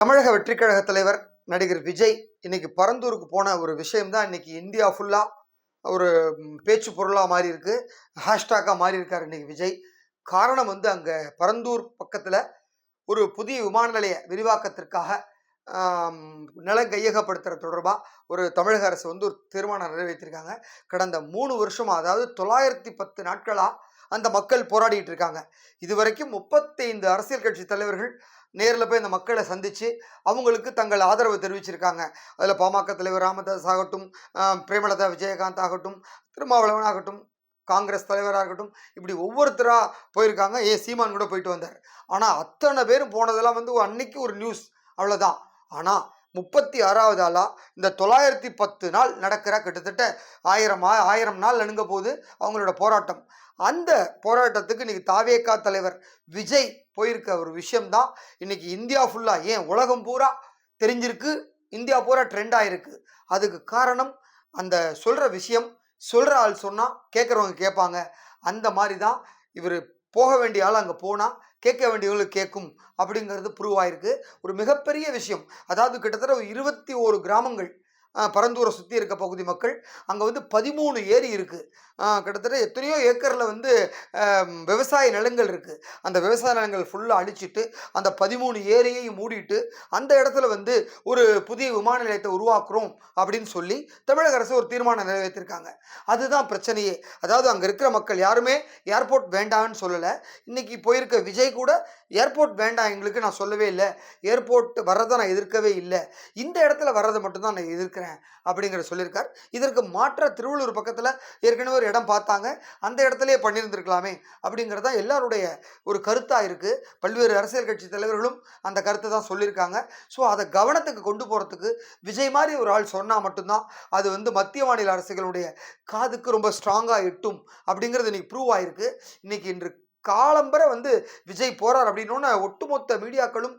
தமிழக வெற்றிக்கழக தலைவர் நடிகர் விஜய் இன்னைக்கு பரந்தூருக்கு போன ஒரு விஷயம் தான் இன்னைக்கு இந்தியா ஃபுல்லாக ஒரு பேச்சு பொருளாக மாறி இருக்கு ஹேஷ்டாக்காக மாறி இருக்கார் இன்னைக்கு விஜய். காரணம் வந்து அங்கே பரந்தூர் பக்கத்தில் ஒரு புதிய விமான நிலைய விரிவாக்கத்திற்காக நிலம் கையகப்படுத்துறது தொடர்பாக ஒரு தமிழக அரசு வந்து ஒரு தீர்மானம் நிறைவேற்றிருக்காங்க. கடந்த மூணு வருஷமாக அதாவது தொள்ளாயிரத்தி பத்து நாட்களாக அந்த மக்கள் போராடிட்டு இருக்காங்க. இதுவரைக்கும் முப்பத்தைந்து அரசியல் கட்சி தலைவர்கள் நேரில் போய் இந்த மக்களை சந்தித்து அவங்களுக்கு தங்கள் ஆதரவு தெரிவிச்சிருக்காங்க. அதில் பாமக தலைவர் ராமதாஸ் ஆகட்டும் பிரேமலதா விஜயகாந்த் ஆகட்டும் திருமாவளவன் ஆகட்டும் காங்கிரஸ் தலைவராக இருக்கட்டும் இப்படி ஒவ்வொருத்தராக போயிருக்காங்க. ஏ. சீமான் கூட போயிட்டு வந்தார். ஆனால் அத்தனை பேரும் போனதெல்லாம் வந்து அன்னைக்கு ஒரு நியூஸ். அவ்வளோதான் ஆனால் முப்பத்தி ஆறாவது ஆளாக இந்த தொள்ளாயிரத்தி பத்து நாள் நடக்கிற கிட்டத்தட்ட ஆயிரம் ஆ- ஆயிரம் நாள் நெருங்க போது அவங்களோட போராட்டம். அந்த போராட்டத்துக்கு இன்றைக்கி தாவேகா தலைவர் விஜய் போயிருக்க ஒரு விஷயம்தான். இன்றைக்கி இந்தியா ஃபுல்லாக ஏன் உலகம் பூரா தெரிஞ்சிருக்கு? இந்தியா பூரா ட்ரெண்ட் ஆகிருக்கு அதுக்கு காரணம் அந்த சொல்கிற விஷயம் சொல்கிற ஆள் சொன்னால் கேட்குறவங்க கேட்பாங்க. அந்த மாதிரி தான் இவர் போக வேண்டிய ஆள் அங்கே போனால் கேட்க வேண்டியவங்களுக்கு கேட்கும் அப்படிங்கிறது ப்ரூவ் ஆயிருக்கு. ஒரு மிகப்பெரிய விஷயம். அதாவது கிட்டத்தட்ட இருபத்தி ஓரு கிராமங்கள் பரந்தூரை சுற்றி இருக்க பகுதி மக்கள் அங்கே வந்து பதிமூணு ஏரி இருக்குது கிட்டத்தட்ட எத்தனையோ ஏக்கரில் வந்து விவசாய நிலங்கள் இருக்குது அந்த விவசாய நிலங்கள் ஃபுல்லாக அழிச்சிட்டு அந்த பதிமூணு ஏரியையும் மூடிட்டு அந்த இடத்துல வந்து ஒரு புதிய விமான நிலையத்தை உருவாக்குறோம் அப்படின்னு சொல்லி தமிழக அரசு ஒரு தீர்மானம் நிறைவேற்றிருக்காங்க. அதுதான் பிரச்சனையே. அதாவது அங்கே இருக்கிற மக்கள் யாருமே ஏர்போர்ட் வேண்டாம்னு சொல்லலை. இன்றைக்கி போயிருக்க விஜய் கூட ஏர்போர்ட் வேண்டாம் எங்களுக்கு நான் சொல்லவே இல்லை. ஏர்போர்ட் வர்றதை நான் எதிர்க்கவே இல்லை. இந்த இடத்துல வர்றதை மட்டும்தான் நான் எதிர்க்கிறேன் அப்படிங்கிற சொல்லியிருக்கார். இதற்கு மாற்ற திருவள்ளூர் பக்கத்தில் ஏற்கனவே ஒரு இடம் பார்த்தாங்க. அந்த இடத்துலையே பண்ணியிருந்திருக்கலாமே அப்படிங்கிறது தான் எல்லாருடைய ஒரு கருத்தாக இருக்குது பல்வேறு அரசியல் கட்சி தலைவர்களும் அந்த கருத்தை தான் சொல்லியிருக்காங்க. ஸோ அதை கவனத்துக்கு கொண்டு போகிறதுக்கு விஜய் மாதிரி ஒரு ஆள் சொன்னால் மட்டும்தான் அது வந்து மத்திய மாநில அரசுகளுடைய காதுக்கு ரொம்ப ஸ்ட்ராங்காக எட்டும் அப்படிங்கிறது இன்னைக்கு ப்ரூவ் ஆயிருக்கு. இன்றைக்கி இன்று காலம்பரை வந்து விஜய் போகிறார் அப்படின்னோன்னு ஒட்டுமொத்த மீடியாக்களும்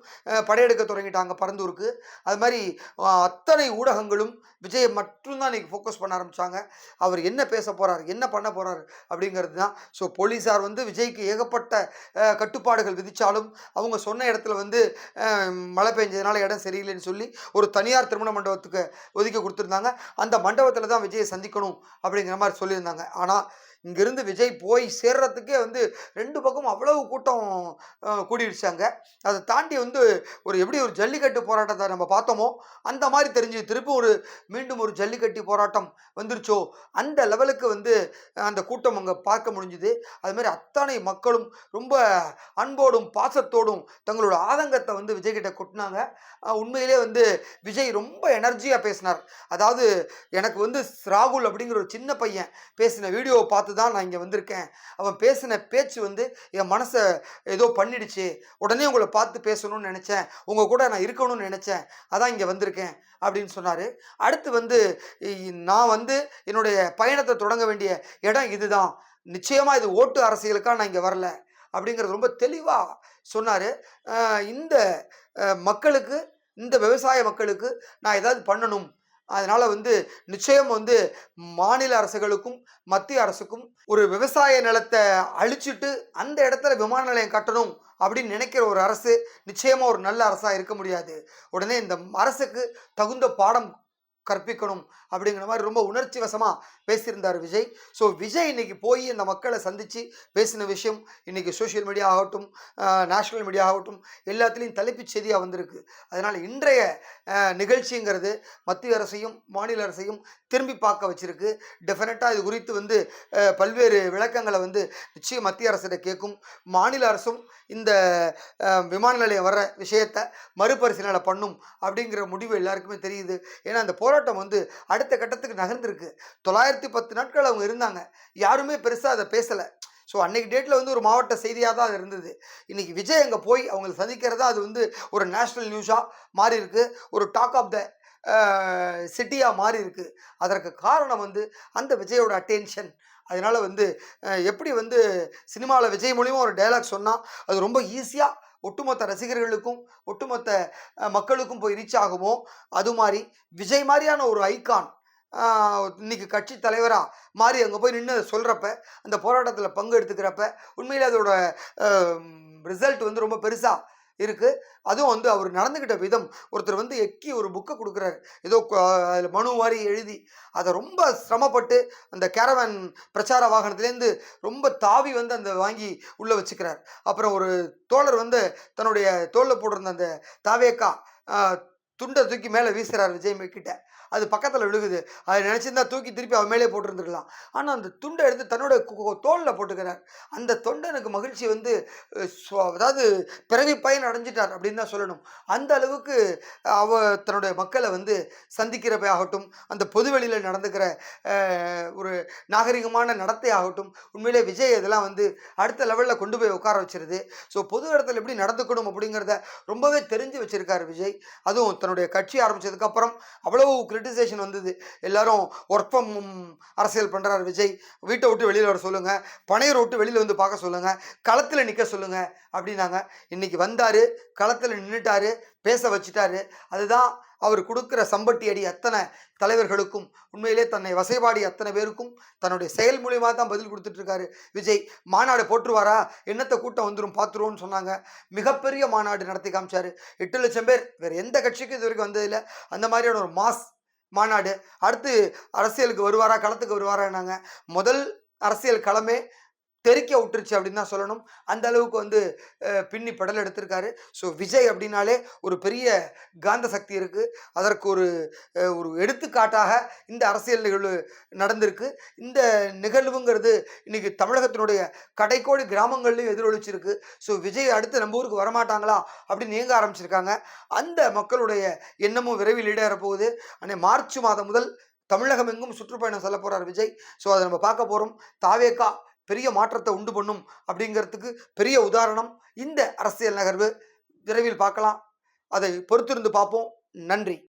படையெடுக்க தொடங்கிட்டாங்க பரந்தூருக்கு. அது மாதிரி அத்தனை ஊடகங்களும் விஜயை மட்டும்தான் இன்றைக்கி ஃபோக்கஸ் பண்ண ஆரம்பித்தாங்க அவர் என்ன பேச போகிறார் என்ன பண்ண போகிறார் அப்படிங்கிறது தான். ஸோ போலீஸார் வந்து விஜய்க்கு ஏகப்பட்ட கட்டுப்பாடுகள் விதித்தாலும் அவங்க சொன்ன இடத்துல வந்து மழை பெஞ்சதுனால இடம் சரியில்லைன்னு சொல்லி ஒரு தனியார் திருமண மண்டபத்துக்கு ஒதுக்கி கொடுத்துருந்தாங்க. அந்த மண்டபத்தில் தான் விஜயை சந்திக்கணும் அப்படிங்கிற மாதிரி சொல்லியிருந்தாங்க. ஆனால் இங்கிருந்து விஜய் போய் சேர்றதுக்கே வந்து ரெண்டு பக்கம் அவ்வளவு கூட்டம் கூடிடுச்சாங்க அதை தாண்டி வந்து ஒரு எப்படி ஒரு ஜல்லிக்கட்டு போராட்டத்தை நம்ம பார்த்தோமோ அந்த மாதிரி தெரிஞ்சு திருப்பி ஒரு மீண்டும் ஒரு ஜல்லிக்கட்டு போராட்டம் வந்துருச்சோ அந்த லெவலுக்கு வந்து அந்த கூட்டம் அங்கே பார்க்க முடிஞ்சுது. அதுமாதிரி அத்தனை மக்களும் ரொம்ப அன்போடும் பாசத்தோடும் தங்களோட ஆதங்கத்தை வந்து விஜய் கிட்ட கொட்டினாங்க. உண்மையிலே வந்து விஜய் ரொம்ப எனர்ஜியாக பேசினார். அதாவது எனக்கு வந்து ராகுல் அப்படிங்கிற ஒரு சின்ன பையன் பேசின வீடியோவை பார்த்து தான் நான் இங்கே வந்திருக்கேன். அவன் பேசின பேச்சு வந்து என் மனசை ஏதோ பண்ணிடுச்சு. உடனே உங்களை பார்த்து பேசணும்னு நினச்சேன். உங்கள் கூட நான் இருக்கணும்னு நினச்சேன். அதான் இங்கே வந்திருக்கேன் அப்படின்னு சொன்னார். அடுத்து வந்து நான் வந்து என்னுடைய பயணத்தை தொடங்க வேண்டிய இடம் இதுதான். நிச்சயமாக இது ஓட்டு அரசியலுக்காக நான் இங்கே வரல அப்படிங்கிறது ரொம்ப தெளிவாக சொன்னார். இந்த மக்களுக்கு இந்த விவசாய மக்களுக்கு நான் ஏதாவது பண்ணணும். அதனால் வந்து நிச்சயம் வந்து மாநில அரசுகளுக்கும் மத்திய அரசுக்கும் ஒரு விவசாய நிலத்தை அழிச்சிட்டு அந்த இடத்துல விமான நிலையம் கட்டணும் அப்படின்னு நினைக்கிற ஒரு அரசு நிச்சயமாக ஒரு நல்ல அரசாக இருக்க முடியாது. உடனே இந்த அரசுக்கு தகுந்த பாடம் கற்பிக்கணும் அப்படிங்கிற மாதிரி ரொம்ப உணர்ச்சி வசமாக பேசியிருந்தார் விஜய். ஸோ விஜய் இன்னைக்கு போய் இந்த மக்களை சந்தித்து பேசின விஷயம் இன்னைக்கு சோஷியல் மீடியா ஆகட்டும் நேஷ்னல் மீடியா ஆகட்டும் எல்லாத்துலேயும் தலைப்புச் செய்தியாக வந்திருக்கு. அதனால் இன்றைய நிகழ்ச்சிங்கிறது மத்திய அரசையும் மாநில அரசையும் திரும்பி பார்க்க வச்சிருக்கு. டெஃபினட்டாக இது குறித்து வந்து பல்வேறு விளக்கங்களை வந்து நிச்சயம் மத்திய அரசிட கேட்கும். மாநில அரசும் இந்த விமான நிலையம் வர்ற விஷயத்தை மறுபரிசீலனை பண்ணும் அப்படிங்கிற முடிவு எல்லாருக்குமே தெரியுது. ஏன்னா அந்த போராட்டம் வந்து அடுத்த கட்டத்துக்கு நகர்ந்திருக்கு. தொள்ளாயிரத்தி பத்து நாட்கள் அவங்க இருந்தாங்க. யாருமே பெருசாக அதை பேசலை. ஸோ அன்றைக்கி டேட்டில் வந்து ஒரு மாவட்ட செய்தியாக தான் அது இருந்தது. இன்னைக்கு விஜய் அங்கே போய் அவங்களை சந்திக்கிறதா அது வந்து ஒரு நேஷ்னல் நியூஸாக மாறி இருக்கு. ஒரு டாக் ஆஃப் த சிட்டியாக மாறி இருக்கு. அதற்கு காரணம் வந்து அந்த விஜயோட அட்டென்ஷன் அதனால் வந்து எப்படி வந்து சினிமாவில் விஜய் மூலியமாக ஒரு டைலாக் சொன்னால் அது ரொம்ப ஈஸியாக ஒட்டுமொத்த ரசிகர்களுக்கும் ஒட்டுமொத்த மக்களுக்கும் போய் ரீச் ஆகுமோ? அது மாதிரி விஜய் மாதிரியான ஒரு ஐக்கான் இன்னைக்கு கட்சி தலைவராக மாறி அங்கே போய் நின்று சொல்கிறப்ப அந்த போராட்டத்தில் பங்கு எடுத்துக்கிறப்ப உண்மையில் அதோட ரிசல்ட் வந்து ரொம்ப பெருசாக இருக்குது அதுவும் வந்து அவர் நடந்துக்கிட்ட விதம். ஒருத்தர் வந்து எக்கி ஒரு புக்கை கொடுக்குறாரு. ஏதோ அதில் மனு மாதிரி எழுதி அதை ரொம்ப சிரமப்பட்டு அந்த கேரவேன் பிரச்சார வாகனத்துலேருந்து ரொம்ப தாவி வந்து அந்த வாங்கி உள்ளே வச்சுக்கிறார். அப்புறம் ஒரு தோழர் வந்து தன்னுடைய தோளில் போட்டிருந்த அந்த தாவேக்கா துண்டை தூக்கி மேலே வீசுகிறார் விஜய் கிட்ட அது பக்கத்தில் விழுகுது. அதை நினச்சிருந்தா தூக்கி திருப்பி அவன் மேலே போட்டிருந்துருக்கலாம். ஆனால் அந்த துண்டை எடுத்து தன்னோட தோலில் போட்டுக்கிறார். அந்த தொண்டனுக்கு மகிழ்ச்சி வந்து அதாவது பிறவி பயன் அடைஞ்சிட்டார் அப்படின்னு தான் சொல்லணும். அந்த அளவுக்கு அவ தன்னுடைய மக்களை வந்து சந்திக்கிறவையாகட்டும் அந்த பொதுவெளியில் நடந்துக்கிற ஒரு நாகரிகமான நடத்தை ஆகட்டும் உண்மையிலே விஜய் இதெல்லாம் வந்து அடுத்த லெவலில் கொண்டு போய் உட்கார வச்சிருது. ஸோ பொது இடத்துல எப்படி நடந்துக்கணும் அப்படிங்கிறத ரொம்பவே தெரிஞ்சு வச்சிருக்காரு விஜய். அதுவும் தன்னுடைய கட்சி ஆரம்பிச்சதுக்கப்புறம் அவ்வளவு கிரிட்டிசேஷன் வந்தது. எல்லாரும் ஒர்க் ஃப்ரம் அரசியல் பண்ணுறாரு விஜய். வீட்டை விட்டு வெளியில் வர சொல்லுங்கள் பனையரை விட்டு வெளியில் வந்து பார்க்க சொல்லுங்கள் களத்தில் நிற்க சொல்லுங்கள் அப்படின்னாங்க. இன்றைக்கி வந்தார் களத்தில் நின்றுட்டாரு பேச வச்சுட்டாரு. அதுதான் அவர் கொடுக்குற சம்பட்டி அடி அத்தனை தலைவர்களுக்கும் உண்மையிலே தன்னை வசைபாடி அத்தனை பேருக்கும் தன்னுடைய செயல் மூலியமாக தான் பதில் கொடுத்துட்ருக்காரு விஜய். மாநாடு போட்டுருவாரா? என்னத்தை கூட்டம் வந்துடும் பார்த்துருவோன்னு சொன்னாங்க. மிகப்பெரிய மாநாடு நடத்தி காமிச்சார். எட்டு லட்சம் பேர். வேறு எந்த கட்சிக்கும் இது வரைக்கும் வந்ததில்லை. அந்த மாதிரியான ஒரு மாஸ் மாநாடு. அடுத்து அரசியலுக்கு வருவாரா களத்துக்கு வருவாரான்னாங்க. முதல் அரசியல் களமே தெறிக்க விட்டுருச்சு அப்படின்னு தான் சொல்லணும். அந்த அளவுக்கு வந்து பின்னி படல் எடுத்திருக்காரு. ஸோ விஜய் அப்படின்னாலே ஒரு பெரிய காந்த சக்தி இருக்குது அதற்கு ஒரு ஒரு எடுத்துக்காட்டாக இந்த அரசியல் நிகழ்வு நடந்திருக்கு. இந்த நிகழ்வுங்கிறது இன்னைக்கு தமிழகத்தினுடைய கடைக்கோடி கிராமங்கள்லையும் எதிரொலிச்சிருக்கு. ஸோ விஜய் அடுத்து நம்ம ஊருக்கு வரமாட்டாங்களா அப்படின்னு இயங்க ஆரம்பிச்சிருக்காங்க. அந்த மக்களுடைய எண்ணமும் விரைவில் ஈடேற போகுது அன்னை மார்ச் மாதம் முதல் தமிழகம் எங்கும் சுற்றுப்பயணம் செல்ல போகிறார் விஜய். ஸோ அதை நம்ம பார்க்க போகிறோம் தாவேக்கா பெரிய மாற்றத்தை உண்டு பண்ணும் அப்படிங்கிறதுக்கு பெரிய உதாரணம் இந்த அரசியல் நகர்வு. விரைவில் பார்க்கலாம். அதை பொறுத்திருந்து பார்ப்போம். நன்றி.